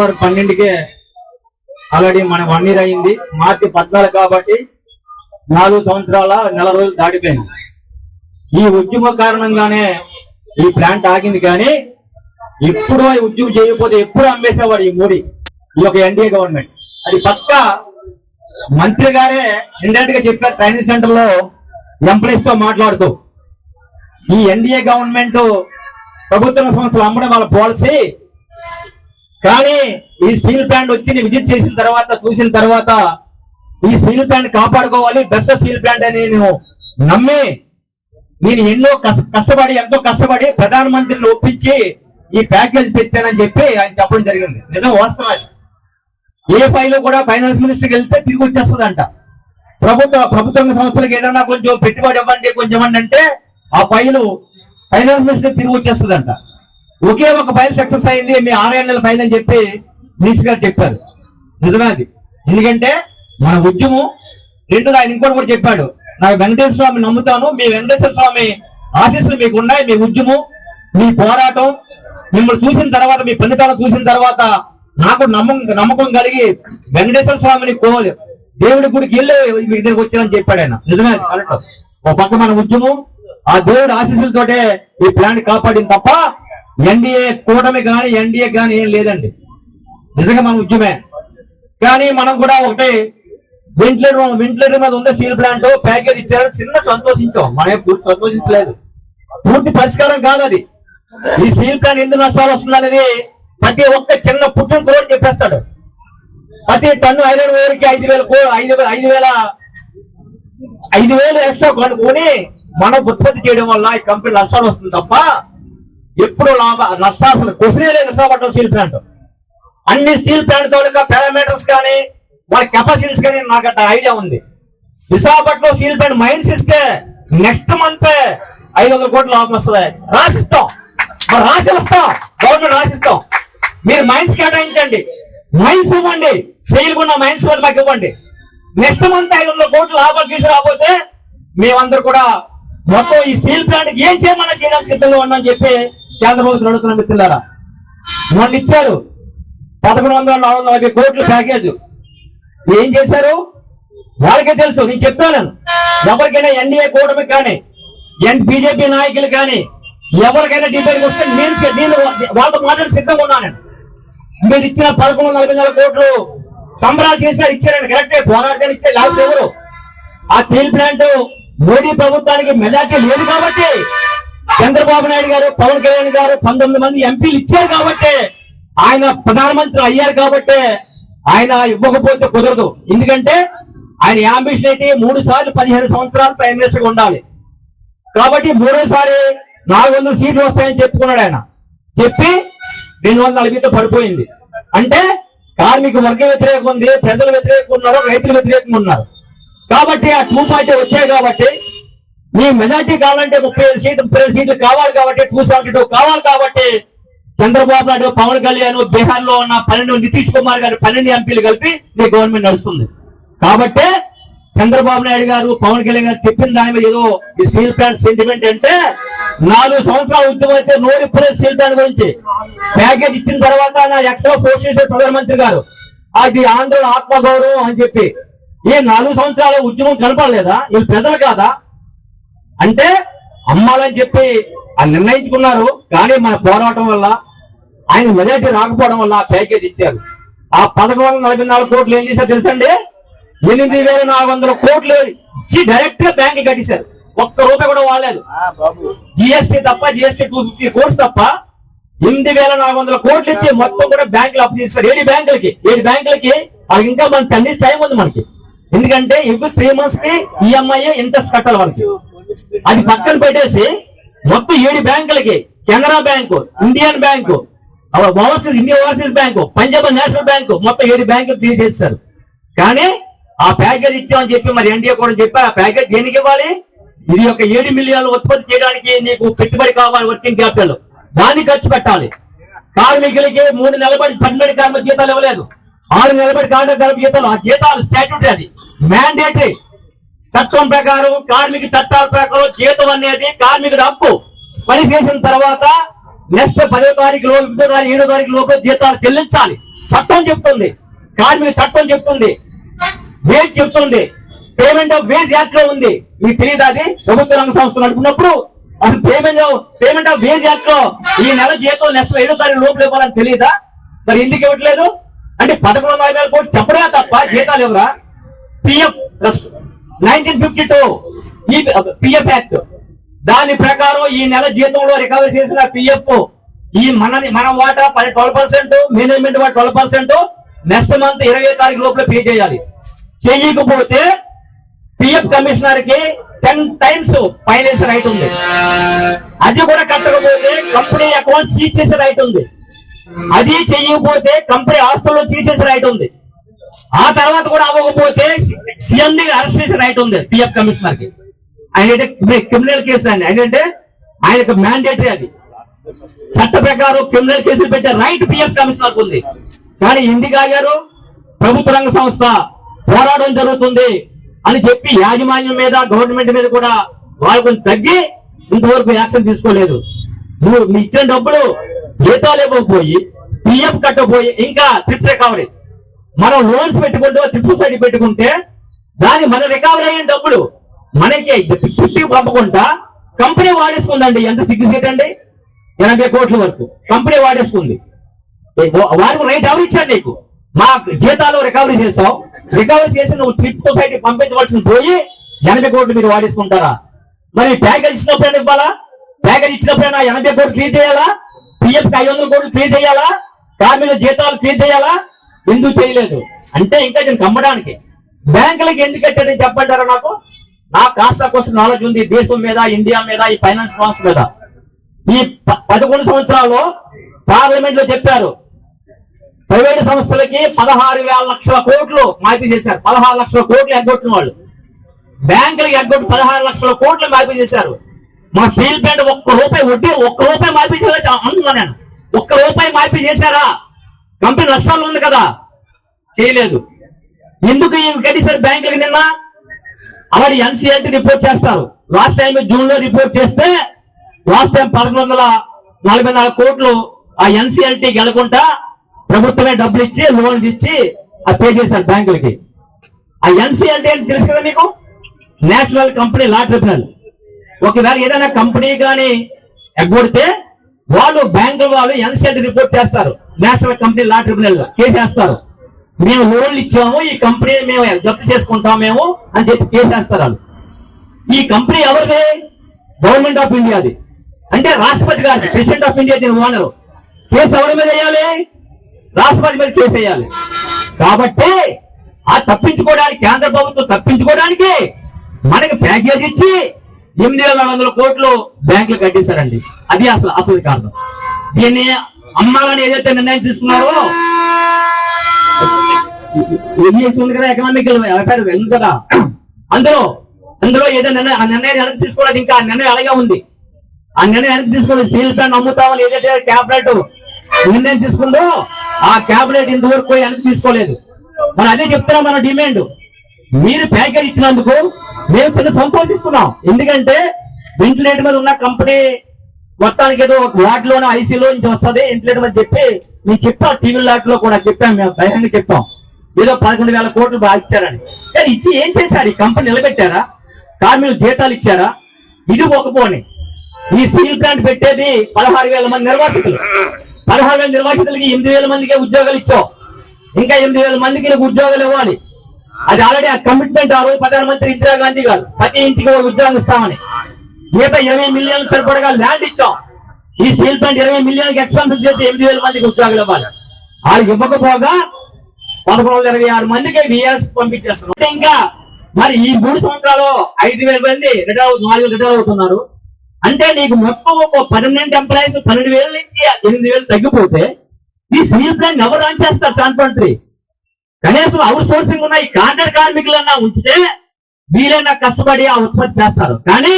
వరకు పన్నెండుకే ఆల్రెడీ మన వన్ ఇయర్ అయింది. మార్చి పద్నాలుగు కాబట్టి నాలుగు సంవత్సరాల నెల రోజులు దాటిపోయింది. ఈ ఉద్యమ కారణంగానే ఈ ప్లాంట్ ఆగింది కానీ ఎప్పుడు ఈ ఉద్యమం చేయకపోతే ఎప్పుడు అమ్మేసేవాడు ఈ మోడీ ఈ యొక్క ఎన్డీఏ గవర్నమెంట్. అది పక్క మంత్రి గారే ఇండైరెక్ట్గా చెప్పారు ట్రైనింగ్ సెంటర్లో ఎంప్లాయీస్తో మాట్లాడుతూ ఈ ఎన్డీఏ గవర్నమెంట్ ప్రభుత్వ సంస్థలు అమ్మడం వాళ్ళ పాలసీ కానీ ఈ స్టీల్ ప్లాంట్ వచ్చి నేను విజిట్ చేసిన తర్వాత చూసిన తర్వాత ఈ స్టీల్ ప్లాంట్ కాపాడుకోవాలి. బెస్ట్ స్టీల్ ప్లాంట్ అని నేను నమ్మి నేను ఎన్నో కష్ట- కష్టపడి ఎంతో కష్టపడి ప్రధానమంత్రిని ఒప్పించి ఈ ప్యాకేజ్ తెచ్చానని చెప్పి ఆయన చెప్పడం జరిగింది. నిజం వాస్తవం ఏ ఫైల్ కూడా ఫైనాన్స్ మినిస్టర్కి వెళ్తే తిరిగి వచ్చేస్తుందంట. ప్రభుత్వ ప్రభుత్వ సంస్థలకు ఏదైనా కొంచెం పెట్టుబడి ఇవ్వండి కొంచెం అంటే ఆ ఫైలు ఫైనాన్స్ మినిస్టర్ తిరిగి వచ్చేస్తుందంట. ఒకే ఒక ఫైల్ సక్సెస్ అయింది మీ ఆరేళ్ళ నెలల ఫైల్ అని చెప్పి మినిస్టర్ గారు చెప్పారు. నిజమాది ఎందుకంటే మన ఉద్యమం రెండు ఆయన ఇంకోటి కూడా చెప్పాడు. నాకు వెంకటేశ్వర స్వామి నమ్ముతాను మీ వెంకటేశ్వర స్వామి ఆశీస్సులు మీకు ఉన్నాయి మీ ఉద్యమం మీ పోరాటం మిమ్మల్ని చూసిన తర్వాత మీ ఫలితాలు చూసిన తర్వాత నాకు నమ్మకం నమ్మకం కలిగి వెంకటేశ్వర స్వామిని కో దేవుడి గుడికి వెళ్ళి మీ దగ్గరికి వచ్చానని చెప్పాడు ఆయన. నిజమే ఒక పక్క మన ఉద్యమం ఆ దేవుడి ఆశీస్సులతోటే ఈ ప్లాంట్ కాపాడింది తప్ప ఎన్డీఏ కూటమి కానీ ఎన్డీఏ కానీ ఏం లేదండి. నిజంగా మన ఉద్యమే. కానీ మనం కూడా ఒకటి వెంటిలేటర్ వెంటిలేటర్ మీద ఉంది స్టీల్ ప్లాంట్ ప్యాకేజ్ ఇచ్చారని చిన్న సంతోషించాం. మనం పూర్తి సంతోషించలేదు. పూర్తి పరిష్కారం కాదు అది. ఈ స్టీల్ ప్లాంట్ ఎందుకు నష్టాలు వస్తుందనేది ప్రతి ఒక్క చిన్న పుట్టిన కూడా చెప్పేస్తాడు. ప్రతి టన్ను ఐరన్ వేలకి ఐదు వేల ఐదు వే- ఐదు వేల ఐదు వేలు ఎక్స్ట్రా కొనుక్కొని మనం ఉత్పత్తి చేయడం వల్ల ఈ కంపెనీ నష్టాలు వస్తుంది తప్ప ఎప్పుడు లాభ నష్టాలు అసలు క్వశ్చనే లేదు విశాఖపట్నం స్టీల్ ప్లాంట్ అన్ని స్టీల్ ప్లాంట్ తోడుగా పారామీటర్స్ కానీ వాళ్ళ కెపాసిటీస్ కానీ నాకు అట్లా ఐడియా ఉంది. విశాఖపట్నం స్టీల్ ప్లాంట్ మైన్స్ ఇస్తే నెక్స్ట్ మంత్ ఐదు వందల కోట్ల లాభం వస్తుంది. రాసిస్తాం. మరి రాసి వస్తాం. గవర్నమెంట్ రాసిస్తాం. మీరు మైన్స్ కేటాయించండి. మైన్స్ ఇవ్వండి. సేల్ ఉన్న మైన్స్ కూడా మాకు ఇవ్వండి. నెక్స్ట్ మంత్ ఐదు వందల కోట్ల లాభాలు తీసుకురాకపోతే మేమందరూ కూడా మొత్తం ఈ స్టీల్ ప్లాంట్ ఏం చేయమన్నా చేయడానికి సిద్ధంగా ఉన్నామని చెప్పి కేంద్ర ప్రభుత్వం అడుగుతున్న మిత్రులారా మొన్న ఇచ్చారు పదకొండు వందల నాలుగు నలభై కోట్ల ప్యాకేజ్. ఏం చేశారు? వాళ్ళకే తెలుసు నేను చెప్తాను. ఎవరికైనా ఎన్డీఏ కూటమి కానీ ఎన్ బీజేపీ నాయకులు కానీ ఎవరికైనా డిబేట్ వస్తే నేను నేను వాళ్ళతో మాట్లాడి సిద్ధంగా ఉన్నాను మీరు ఇచ్చిన పదకొండు వందల నలభై నాలుగు కోట్లు సంబరాలు చేసినా ఇచ్చారని కరెక్టే పోరాటాన్ని ఇచ్చారు లేకపోతే ఎవరు? ఆ స్టీల్ ప్లాంట్ మోడీ ప్రభుత్వానికి మెజార్టీ లేదు కాబట్టి చంద్రబాబు నాయుడు గారు పవన్ కళ్యాణ్ గారు పంతొమ్మిది మంది ఎంపీలు ఇచ్చారు కాబట్టి ఆయన ప్రధానమంత్రి అయ్యారు కాబట్టి ఆయన ఇవ్వకపోతే కుదరదు. ఎందుకంటే ఆయన అంబిషన్ అయితే మూడు సార్లు పదిహేను సంవత్సరాలు ప్రైమ్ మినిస్టర్ ఉండాలి. కాబట్టి మూడోసారి నాలుగు వందల సీట్లు వస్తాయని చెప్పుకున్నాడు ఆయన. చెప్పి రెండు వందల నలభైతో పడిపోయింది. అంటే కార్మిక వర్గ వ్యతిరేకం ఉంది ప్రజలు వ్యతిరేకంగా ఉన్నారు రైతులు వ్యతిరేకంగా ఉన్నారు. కాబట్టి ఆ టూ పార్టీ వచ్చాయి కాబట్టి మీ మెజార్టీ కావాలంటే ముప్పై ఐదు సీట్లు ముప్పై ఐదు సీట్లు కావాలి కాబట్టి టూ సెవెంటీ టూ కావాలి కాబట్టి చంద్రబాబు నాయుడు పవన్ కళ్యాణ్ బీహార్లో ఉన్న పన్నెండు నితీష్ కుమార్ గారు పన్నెండు ఎంపీలు కలిపి మీ గవర్నమెంట్ నడుస్తుంది. కాబట్టి చంద్రబాబు నాయుడు గారు పవన్ కళ్యాణ్ గారు చెప్పిన దాని మీద ఏదో ఈ స్టీల్ ప్లాంట్ సెంటిమెంట్ అంటే నాలుగు సంవత్సరాలు ఉద్యమం అయితే నోరు ఇప్పుడే స్టీల్ ప్లాంట్ గురించి ప్యాకేజ్ ఇచ్చిన తర్వాత నా ఎక్స్ట్రా పోస్ట్ చేసే ప్రధానమంత్రి గారు. అది ఆంధ్రుల ఆత్మగౌరవం అని చెప్పి. ఈ నాలుగు సంవత్సరాల ఉద్యమం కనపడలేదా? వీళ్ళు పెద్దలు కాదా? అంటే అమ్మాలని చెప్పి ఆ నిర్ణయించుకున్నారు కానీ మన పోరాటం వల్ల ఆయన మెజార్టీ రాకపోవడం వల్ల ఆ ప్యాకేజ్ ఇచ్చారు. ఆ పదకొండు వందల నలభై నాలుగు కోట్లు ఏం చేశారు తెలుసండి? ఎనిమిది వేల నాలుగు వందల కోట్లు ఇచ్చి డైరెక్ట్గా బ్యాంక్ కట్టేశారు ఒక్క రూపాయి కూడా వాడలేదు. జిఎస్టీ తప్ప జిఎస్టీ టూ ఫిఫ్టీ కోర్స్ తప్ప ఎనిమిది వేల నాలుగు వందల కోట్లు ఇచ్చి మొత్తం కూడా బ్యాంకులు అప్పు చేస్తారు ఏడు బ్యాంకులకి ఏడు బ్యాంకులకి వాళ్ళకి ఇంకా మన తండ్రి టైం ఉంది మనకి. ఎందుకంటే ఎవ్రీ త్రీ మంత్స్కి ఈఎంఐ ఇంట్రెస్ట్ కట్టాలి వాళ్ళకి. అది పక్కన పెట్టేసి మొత్తం ఏడు బ్యాంకులకి Canara bank Indian bank overseas India overseas bank Punjab national bank మొత్తం ఏడు బ్యాంకులు తీసి చేస్తారు కానీ ఆ ప్యాకేజ్ ఇచ్చామని చెప్పి మరి ఎన్డీఏ కూడా చెప్పి ఆ ప్యాకేజ్ దేనికి ఇవ్వాలి? ఇది ఒక ఏడు మిలియన్లు ఉత్పత్తి చేయడానికి నీకు పెట్టుబడి కావాలి వర్కింగ్ క్యాపిటల్. దాన్ని ఖర్చు పెట్టాలి. కార్మికులకి మూడు నెలబడి పన్నెండు కార్మిక జీతాలు ఇవ్వలేదు. ఆరు నెలబడి కార్మిక కార్మిక జీతాలు ఆ జీతాలు స్టాట్యూట్ అది. మ్యాండేటరీ చట్టం ప్రకారం కార్మిక చట్టాల ప్రకారం జీతం అనేది కార్మికుడు హక్కు పని చేసిన తర్వాత నెక్స్ట్ పదో తారీఖు లోపు ఎనిమిదో తారీఖు ఏడో తారీఖు లోపు జీతాలు చెల్లించాలి. చట్టం చెప్తుంది. కార్మిక చట్టం చెప్తుంది. వేజ్ చెప్తుంది. పేమెంట్ ఆఫ్ వేజ్ యాక్ట్లో ఉంది. మీకు తెలియదు అది? ప్రభుత్వ రంగ సంస్థ నడుపుకున్నప్పుడు అసలు పేమెంట్ పేమెంట్ ఆఫ్ వేజ్ యాక్ట్లో ఈ నెల జీతం నెక్స్ట్ ఏడో తారీఖు లోపు ఇవ్వాలని తెలియదా మరి ఎందుకు ఇవ్వట్లేదు? అంటే పదకొండు వందల కోట్లు చెప్పడమే తప్ప జీతాలు ఇవ్వరా? పిఎఫ్ నైన్టీన్ ఫిఫ్టీ టూ ఈ పిఎఫ్ యాక్ట్. దాని ప్రకారం ఈ నెల జీతంలో రికవరీ చేసిన పిఎఫ్ ఈ మనది మన వాటా పది ట్వెల్వ్ పర్సెంట్ మేనేజ్మెంట్ వాటా ట్వెల్వ్ పర్సెంట్ నెక్స్ట్ మంత్ ఇరవై తారీఖు లోపల పే చేయాలి. చెయ్యకపోతే పిఎఫ్ కమిషనర్కి టెన్ టైమ్స్ ఫైనాన్స్ రైట్ ఉంది. అది కూడా కట్టకపోతే కంపెనీ అకౌంట్ సీజ్ చేసే రైట్ ఉంది. అది చెయ్యకపోతే కంపెనీ ఆస్తుల్లో సీజ్ చేసే రైట్ ఉంది. ఆ తర్వాత కూడా అవ్వకపోతే సీఎం అరెస్ట్ చేసే రైట్ ఉంది పిఎఫ్ కమిషనర్కి. ఆయన క్రిమినల్ కేసు అండి. ఏంటంటే ఆయనకు మ్యాండేటరీ అది. చట్ట ప్రకారం క్రిమినల్ కేసులు పెట్టే రైట్ పిఎఫ్ కమిషనర్ ఉంది. కానీ ఇందిగా గారు ప్రభుత్వ రంగ సంస్థ పోరాటం జరుగుతుంది అని చెప్పి యాజమాన్యం మీద గవర్నమెంట్ మీద కూడా వాళ్ళు కొంచెం తగ్గి ఇంతవరకు యాక్షన్ తీసుకోలేదు. నువ్వు మీ ఇచ్చిన డబ్బులు జీతాలు ఇవ్వకపోయి పిఎఫ్ కట్టకపోయి ఇంకా ట్రిప్ రికవరీ మనం లోన్స్ పెట్టుకుంటూ తిప్పు సైడ్ పెట్టుకుంటే దాని మన రికవరీ అయిన డబ్బులు మనకి. పంపకుండా కంపెనీ వాడేసుకుందండి. ఎంత సిగ్గుసేట్ అండి? ఎనభై కోట్ల వరకు కంపెనీ వాడేసుకుంది. వారికి రైట్ ఎవరు ఇచ్చారు నీకు? మా జీతాలు రికవరీ చేస్తావు రికవరీ చేసి నువ్వు ట్రిప్ సొసైటీ పంపించవలసిన పోయి ఎనభై కోట్లు మీరు వాడేసుకుంటారా? మరి ప్యాకేజ్ ఇచ్చినప్పుడైనా ఇవ్వాలా? ప్యాకేజ్ ఇచ్చినప్పుడైనా ఎనభై కోట్లు క్లియర్ చేయాలా? పిఎఫ్ ఐదు వందల కోట్లు క్లియర్ చేయాలా? కార్మికుల జీతాలు క్లియర్ చేయాలా? ఎందుకు చేయలేదు? అంటే ఇంకా నేను కమ్మడానికి బ్యాంకులకి ఎందుకు కట్టాడని చెప్పంటారా నాకు? నా కాస్త కోసం నాలెడ్జ్ ఉంది. దేశం మీద ఇండియా మీద ఈ ఫైనాన్స్ ఫార్మ్స్ మీద. ఈ ప- పదకొండు సంవత్సరాలు పార్లమెంట్లో చెప్పారు. ప్రైవేట్ సంస్థలకి పదహారు వేల లక్షల కోట్లు మార్పు చేశారు. పదహారు లక్షల కోట్లు ఎగ్గొట్టిన వాళ్ళు. బ్యాంకులకి ఎగ్గొట్టి పదహారు లక్షల కోట్లు మార్పు చేశారు. మా స్టీల్ ప్లాంట్ ఒక్క రూపాయి వడ్డీ ఒక్క రూపాయి మార్పు చేయాలి అంటున్నా నేను. ఒక్క రూపాయి మార్పు చేశారా? కంపెనీ నష్టాలు ఉంది కదా? చేయలేదు. ఎందుకు ఈ కట్టేశారు బ్యాంకులకు నిన్న అలాగే ఎన్సీఆర్టీ రిపోర్ట్ చేస్తారు. లాస్ట్ టైం జూన్లో రిపోర్ట్ చేస్తే లాస్ట్ టైం పదకొండు వందల నలభై నాలుగు కోట్లు ఆ ఎన్సీఆర్టీ గెలకుండా ప్రభుత్వమే డబ్బులు ఇచ్చి లోన్స్ ఇచ్చి అది పే చేశారు బ్యాంకులకి. ఆ ఎన్సీఎల్టీ అని తెలుసు కదా మీకు? National company law tribunal. ఒకవేళ ఏదైనా కంపెనీ కానీ ఎగ్గొడితే వాళ్ళు బ్యాంకుల వాళ్ళు ఎన్సీఎల్టీ రిపోర్ట్ చేస్తారు. National company law tribunal case కేసేస్తారు మేము లోన్లు ఇచ్చాము ఈ కంపెనీ మేము జప్తు చేసుకుంటాం మేము అని చెప్పి కేసేస్తారు వాళ్ళు. ఈ కంపెనీ ఎవరిది? గవర్నమెంట్ ఆఫ్ ఇండియాది అంటే రాష్ట్రపతి గారి ప్రెసిడెంట్ ఆఫ్ ఇండియా దీని ఓనరు కేసు ఎవరి మీద వేయాలి? రాష్ట్రపతి మీద కేసు వేయాలి. కాబట్టి ఆ తప్పించుకోవడానికి కేంద్ర ప్రభుత్వం తప్పించుకోవడానికి మనకి ప్యాకేజ్ ఇచ్చి ఎనిమిది వేల వందల కోట్లు బ్యాంకులు కట్టేశారండి. అది అసలు అసలు కారణం. దీన్ని అమ్మాలని ఏదైతే నిర్ణయం తీసుకున్నారో ఎంఎస్ కదా ఎకనామిక్ వెల్ఫేర్ కదా? అందులో అందులో ఏదో నిర్ణయం ఆ నిర్ణయం వెనక్కి తీసుకోవడానికి ఇంకా ఆ నిర్ణయం అలాగే ఉంది? ఆ నిర్ణయం వెనక్కి తీసుకుని స్టీల్ ప్లాంట్ అమ్ముతామని ఏదైతే క్యాబినెట్ నిర్ణయం తీసుకుందో ఆ క్యాబినెట్ ఇంతవరకు పోయి వెనక్కి తీసుకోలేదు? మరి అదే చెప్తున్నా మన డిమాండ్ మీరు ప్యాకేజ్ ఇచ్చినందుకు మేము చిన్న సంతోషిస్తున్నాం. ఎందుకంటే వెంటిలేటర్ మీద ఉన్న కంపెనీ మొత్తానికి ఏదో ఒక వార్డులోనే ఐసీలో నుంచి వస్తుంది ఇంట్లో అని చెప్పి మేము చెప్తాం టీవీ లాట్లో కూడా చెప్పాం మేము బహిరంగ చెప్తాం ఏదో పదకొండు వేల కోట్లు బాగా ఇచ్చారని. కానీ ఇచ్చి ఏం చేశారు? ఈ కంపెనీ నిలబెట్టారా? కార్మికులు జీతాలు ఇచ్చారా? ఇది ఒక పోనీ ఈ స్టీల్ ప్లాంట్ పెట్టేది పదహారు వేల మంది నిర్వాసితులు. పదహారు వేల నిర్వాసితులకి ఎనిమిది వేల మందికి ఉద్యోగాలు ఇచ్చావు ఇంకా ఎనిమిది వేల మందికి ఉద్యోగాలు ఇవ్వాలి. అది ఆల్రెడీ ఆ కమిట్మెంట్ ఆ రోజు ప్రధానమంత్రి ఇందిరాగాంధీ గారు ప్రతి ఇంటికి ఒక ఉద్యోగం ఇస్తామని. మిగతా ఇరవై మిలియన్లు సరిపడగా ల్యాండ్ ఇచ్చాం. ఈ స్టీల్ ప్లాంట్ ఇరవై మిలియన్కి ఎక్స్పెన్సివ్ చేసి ఎనిమిది వేల మందికి ఉద్యోగులు ఇవ్వాలి. వాళ్ళకి ఇవ్వకపోగా పదకొండు వందల ఇరవై ఆరు మందికి విఆర్ఎస్ పంపించేస్తున్నాం ఇంకా మరి ఈ మూడు సంవత్సరాలు ఐదు వేల మంది రిటైర్ అవుతు- నాలుగు రిటైర్ అవుతున్నారు. అంటే నీకు మొత్తం ఒక పర్మనెంట్ ఎంప్లాయీస్ పన్నెండు వేల నుంచి ఎనిమిది వేలు తగ్గిపోతే ఈ స్టీల్ ప్లాంట్ ఎవరు రన్ చేస్తారు శాంతి కనీసం అవుట్ సోర్సింగ్ ఉన్న ఈ కాంట్రాక్ట్ కార్మికులన్నా ఉంచితే వీలైనా కష్టపడి ఆ ఉత్పత్తి చేస్తారు. కానీ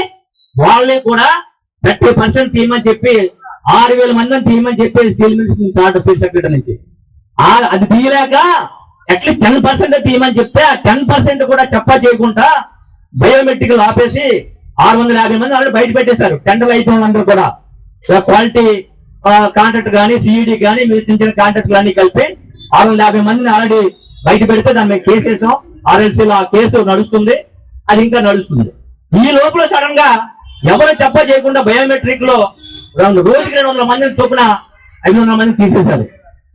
వాళ్ళని కూడా థర్టీ పర్సెంట్ తీయమని చెప్పి ఆరు వేల మందిని తీయమని చెప్పి స్టీల్ మిల్స్ నుంచి ఆర్డర్ చేసి సెక్రటరీ నుంచి. అది తీయలేక అట్లీస్ట్ టెన్ పర్సెంట్ తీయమని చెప్తే ఆ టెన్ పర్సెంట్ కూడా చెప్పా చేయకుండా బయోమెట్రిక్ ఆపేసి ఆరు వందల యాభై మంది ఆల్రెడీ బయట పెట్టేశారు. టెండర్ అయిన అందరూ కూడా. క్వాలిటీ కాంట్రాక్ట్ కానీ సిఈడి కానీ మీరు కాంట్రాక్ట్ కానీ కలిపి ఆరు వందల యాభై మందిని ఆల్రెడీ బయట పెడితే దాని మేము కేసు వేసాం. ఆర్ఎల్సీలో ఆ కేసు నడుస్తుంది. అది ఇంకా నడుస్తుంది. ఈ లోపల సడన్గా ఎవరు చెప్ప చేయకుండా బయోమెట్రిక్లో రెండు రోజుకి రెండు వందల మందిని చొప్పున ఐదు వందల మందిని తీసేశారు.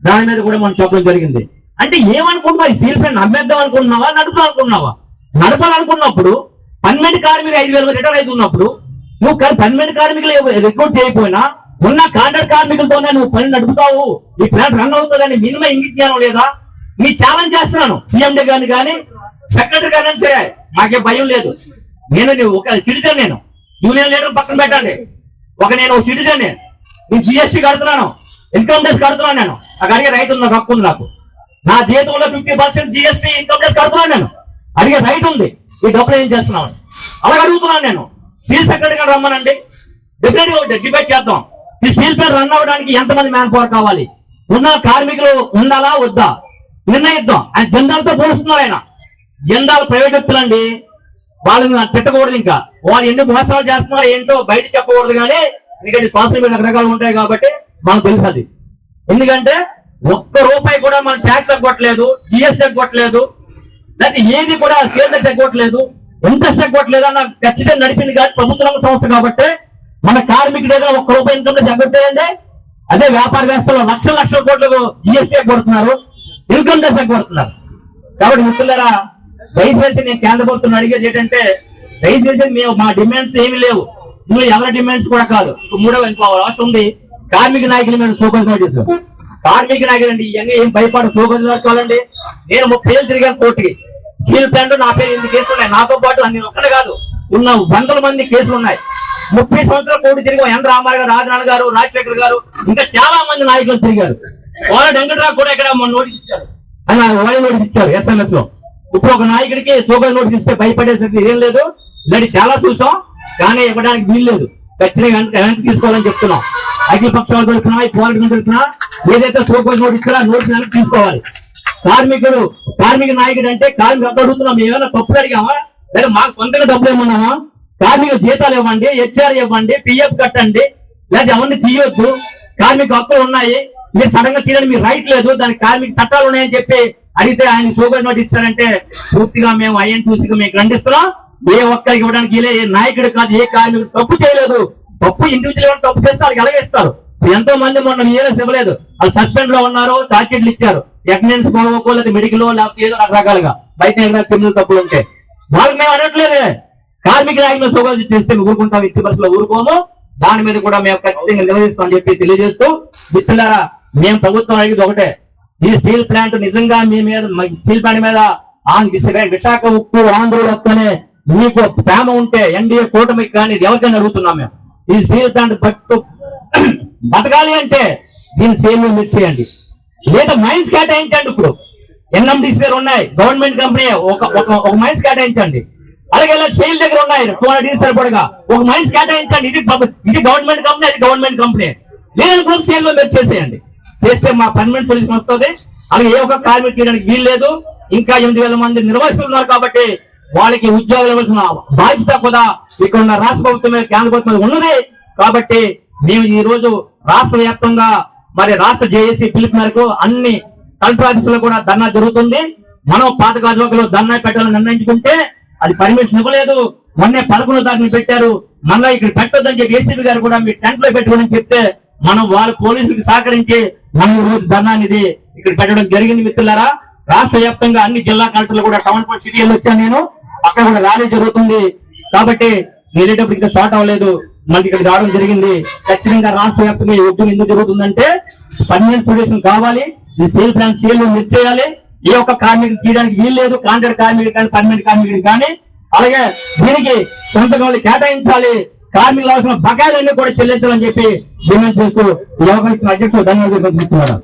దాని మీద కూడా మనం చెప్పడం జరిగింది. అంటే ఏమనుకుంటున్నావు? స్టీల్ ప్లాంట్ అమ్మేద్దాం అనుకుంటున్నావా? నడుపుదాం అనుకుంటున్నావా? నడపాలనుకున్నప్పుడు పన్నెండు కార్మికులు ఐదు వేల రిటైర్ అవుతున్నప్పుడు నువ్వు కానీ పన్నెండు కార్మికులు రిక్రూట్ చేయకపోయినా ఉన్న కాంట్రాక్ట్ కార్మికులతోనే నువ్వు పని నడుపుతావు. ఈ ప్లాంట్ రన్ అవుతుందని మినిమం ఇంగిట్ జ్ఞానం లేదా? నీ ఛాలెంజ్ చేస్తున్నాను. సీఎండీ గారిని కానీ సెక్రటరీ గారిని సరే నాకే భయం లేదు. నేను ఒక సిటిజన్ నేను. యూనియన్ లీడర్ పక్కన పెట్టండి. ఒక నేను ఒక సిటిజన్ నేను జిఎస్టీ కడుతున్నాను. ఇన్కమ్ ట్యాక్స్ కడుతున్నాను నేను. నాకు అడిగే రైతు నాకు హక్కు ఉంది నాకు. నా జీతంలో fifty percent GST income tax కడుతున్నాను నేను. అడిగే రైట్ ఉంది. ఈ డబ్బులు ఏం చేస్తున్నాను అలా అడుగుతున్నాను నేను. స్టీల్ సెక్రటరీ గారు రమ్మనండి. డెఫినెట్గా డిబేట్ చేద్దాం. ఈ స్టీల్ ప్లాంట్ రన్ అవ్వడానికి ఎంతమంది మ్యాన్ పవర్ కావాలి? ఉన్న కార్మికులు ఉండాలా వద్దా? నిర్ణయిద్దాం. ఆయన జెండాలతో పోలుస్తున్నారు ఆయన. జెండాలు ప్రైవేట్ వ్యక్తులండి. వాళ్ళని తిట్టకూడదు ఇంకా. వాళ్ళు ఎన్ని మోసాలు చేస్తున్నారో ఏంటో బయట చెప్పకూడదు కానీ ఎందుకంటే సోషల్ రకరకాలు ఉంటాయి కాబట్టి మనకు తెలుసు అది. ఎందుకంటే ఒక్క రూపాయి కూడా మనం ట్యాక్స్ తగ్గట్లేదు జిఎస్టీ తగ్గొట్టలేదు లేకపోతే ఏది కూడా సేల్ తగ్గొట్టలేదు ఇంట్రెస్ట్ తగ్గొట్టలేదు అన్న ఖచ్చితంగా నడిపింది కానీ ప్రభుత్వ రంగ సంస్థ కాబట్టి మన కార్మికుడు దగ్గర ఒక్క రూపాయి ఇన్కమ్ తగ్గట్లేదండి అదే వ్యాపార వ్యవస్థలో లక్షల లక్షల కోట్లకు జిఎస్టీ కొడుతున్నారు ఇన్కమ్ ట్యాక్స్ కొడుతున్నారు కాబట్టి మిత్రులారా దయచేసి నేను కేంద్ర ప్రభుత్వం అడిగేది ఏంటంటే దయచేసి మేము మా డిమాండ్స్ ఏమి లేవు. ఇందులో ఎవరి డిమాండ్స్ కూడా కాదు. మూడవ ఇంకో రాష్ట్రం ఉంది. కార్మిక నాయకులు మేము సూపర్ నోటీసు కార్మిక నాయకులు అండి ఇవన్నీ ఏం భయపడ సూపర్ చూడండి నేను ముప్పై ఏళ్ళు తిరిగాను కోర్టుకి. స్టీల్ ప్లాంట్ నా పేరు ఎందుకు కేసులు ఉన్నాయి? నాతో పాటు అన్ని ఒక్కడే కాదు. ఉన్న వందల మంది కేసులు ఉన్నాయి. ముప్పై సంవత్సరాల కోటి తిరిగి ఎన్ రామారావు గారు రాజనాథ్ గారు రాజశేఖర్ గారు ఇంకా చాలా మంది నాయకులు తిరిగారు. వాళ్ళ వెంకటరావు కూడా ఇక్కడ నోటీస్ ఇచ్చారు? అని వాళ్ళు నోటీస్ ఇచ్చారు ఎస్ఎంఎస్లో. ఇప్పుడు ఒక నాయకుడికి సూపర్ నోటీస్ ఇస్తే భయపడేసరికి ఏం లేదు? ఇలాంటి చాలా చూసాం. కానీ ఇవ్వడానికి వీలు లేదు. ఖచ్చితంగా వెనక్కి తీసుకోవాలని చెప్తున్నాం. అఖిల పక్షాలు తెలుపుతున్నా ఈ పోరాటం ఏదైతే సూపర్ నోటీస్ ఇస్తారో ఆ నోటీస్ వెనక్కి తీసుకోవాలి. కార్మికుడు కార్మిక నాయకుడు అంటే కార్మిక అడుగుతున్నాం. ఏమైనా తప్పు అడిగామా? లేదా మాకు సొంతంగా డబ్బులు ఏమన్నామా కార్మిక జీతాలు ఇవ్వండి హెచ్ఆర్ ఇవ్వండి పిఎఫ్ కట్టండి. లేదా అవన్నీ తీయొద్దు. కార్మిక హక్కులు ఉన్నాయి. మీరు సడన్గా తీయడానికి మీరు రైట్ లేదు. దానికి కార్మిక చట్టాలు ఉన్నాయని చెప్పి అడిగితే ఆయన సూపర్ నోట్ ఇచ్చారంటే పూర్తిగా మేము ఐఎన్ చూసి మీకు ఖండిస్తున్నాం. ఏ ఒక్కరికి ఇవ్వడానికి వీలే, ఏ నాయకుడు కాదు ఏ కార్మికుడు తప్పు చేయలేదు. తప్పు ఇండివిజువల్ తప్పు చేస్తే వాళ్ళకి ఎలాగేస్తారు? ఎంతో మంది మొన్న ఏదో ఇవ్వలేదు. వాళ్ళు సస్పెండ్లో ఉన్నారు టార్గెట్లు ఇచ్చారు. ఎగ్నెన్స్ పోవకో లేదా మెడికల్ లేకపోతే ఏదో రకరకాలుగా. బయట ఏదైనా క్రిమినల్ తప్పులు ఉంటే. వాళ్ళకి మేము అనట్లేదే. కార్మికులు ఆయన సోగాలు చేస్తే మేము ఊరుకుంటాం ఇట్టి పరిస్థితుల్లో ఊరుకోము. దాని మీద కూడా మేము ఖచ్చితంగా నిర్వహిస్తామని చెప్పి తెలియజేస్తూ మిత్రులారా మేము ప్రభుత్వం అడిగింది ఒకటే. ఈ స్టీల్ ప్లాంట్ నిజంగా మీ మీద స్టీల్ ప్లాంట్ మీద విశాఖ ఉక్కు ఆంధ్రులతోనే మీకు ప్రేమ ఉంటే ఎన్డీఏ కూటమికి కానీ ఇది ఎవరికైనా అడుగుతున్నాం మేము. ఈ స్టీల్ ప్లాంట్ బట్టు బతకాలి అంటే దీన్ని సేమ్ చేయండి. లేదా మైన్స్ కేటాయించండి ఇప్పుడు. ఎన్ఎండిసి దగ్గర ఉన్నాయి గవర్నమెంట్ కంపెనీ ఒక ఒక ఒక మైన్స్ కేటాయించండి. అలాగే ఇలా దగ్గర ఉన్నాయి టూ హండ్రెడ్ సరిపడగా. ఒక మైన్స్ కేటాయించండి ఇది ఇది గవర్నమెంట్ కంపెనీ అది గవర్నమెంట్ కంపెనీ. లేదనుకోండి సేల్లో మీరు చేసేయండి. చేస్తే మా పర్మనెంట్ సొల్యూషన్ వస్తుంది. అలాగే ఏ ఒక్క కార్మిక చేయడానికి వీలు లేదు ఇంకా ఎనిమిది వేల మంది నిర్వాసితులు ఉన్నారు కాబట్టి వాళ్ళకి ఉద్యోగాలు ఇవ్వాల్సిన బాధ్యత కూడా ఇక్కడ ఉన్న రాష్ట్ర ప్రభుత్వం కేంద్ర ప్రభుత్వం ఉన్నది. కాబట్టి మేము ఈ రోజు రాష్ట్ర వ్యాప్తంగా మరి రాష్ట్ర జేఏసీ పిలుపు మేరకు అన్ని కలెక్టర్ ఆఫీసులో కూడా ధర్నా జరుగుతుంది. మనం పాత గాజువాకలో ధర్నా పెట్టాలని నిర్ణయించుకుంటే అది పర్మిషన్ ఇవ్వలేదు. మొన్నే పదకొండు తారీఖున పెట్టారు. మళ్ళీ ఇక్కడ పెట్టొద్దని చెప్పి ఏసీబీ గారు కూడా మీ టెంట్లో పెట్టుకోని చెప్తే మనం వాళ్ళ పోలీసులకు సహకరించి మనం రోజు ధర్నా అనేది ఇక్కడ పెట్టడం జరిగింది మిత్రులారా. రాష్ట్ర వ్యాప్తంగా అన్ని జిల్లా కలెక్టర్లు కూడా టౌన్ పాయింట్ సిటీలు వచ్చాను నేను. అక్కడ కూడా ర్యాలీ జరుగుతుంది. కాబట్టి వెళ్ళేటప్పుడు ఇక్కడ స్టార్ట్ అవ్వలేదు. మనకి ఇక్కడ రావడం జరిగింది. ఖచ్చితంగా రాష్ట్ర వ్యాప్తంగా ఈ ఉద్యమం ఎందుకు జరుగుతుందంటే పర్మనెంట్ సొల్యూషన్ కావాలి. ఈ సేల్ ప్లాన్ సేల్ చేయాలి. ఏ ఒక్క కార్మికుడు తీయడానికి వీలు లేదు. కాంట్రాక్ట్ కార్మికుడు కానీ పర్మనెంట్ కార్మికుడు కానీ. అలాగే దీనికి సొంత కేటాయించాలి. కార్మికులు అవసరం బకాయిలన్నీ కూడా చెల్లించాలని చెప్పి డిమాండ్ చేస్తూ ఈ అవకాశం ధన్యవాదాలు తెలుపుతున్నాను